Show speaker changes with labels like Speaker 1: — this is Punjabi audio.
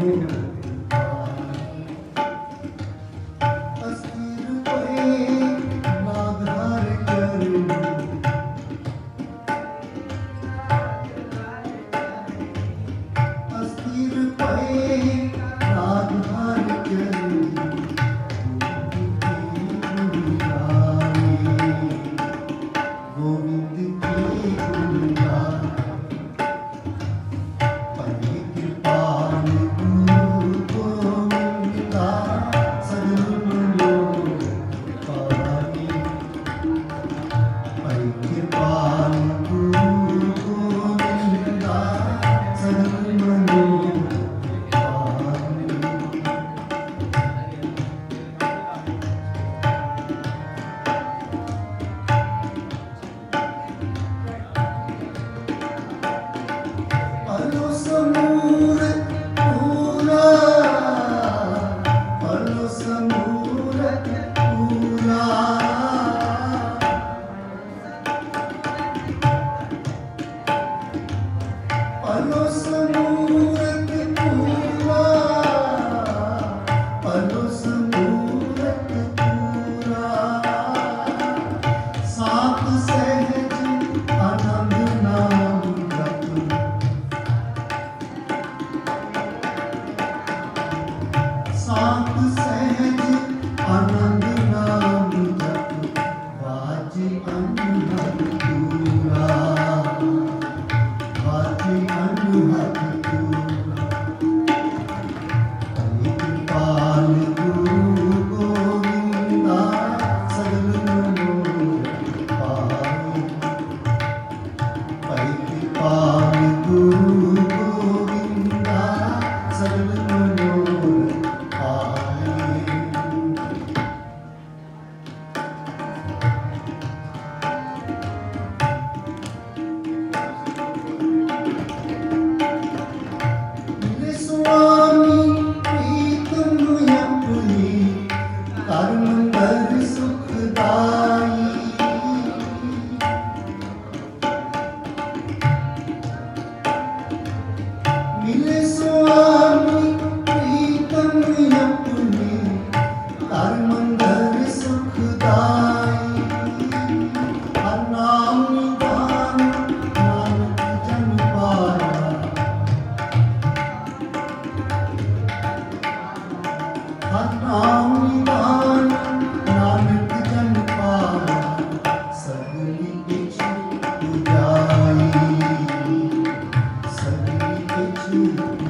Speaker 1: Amen. ਆਨੰਦ ਨਾਮ ਜਪ ਵਾਜ ਅੰਨ ਪੂਰਾ pálido Thank you.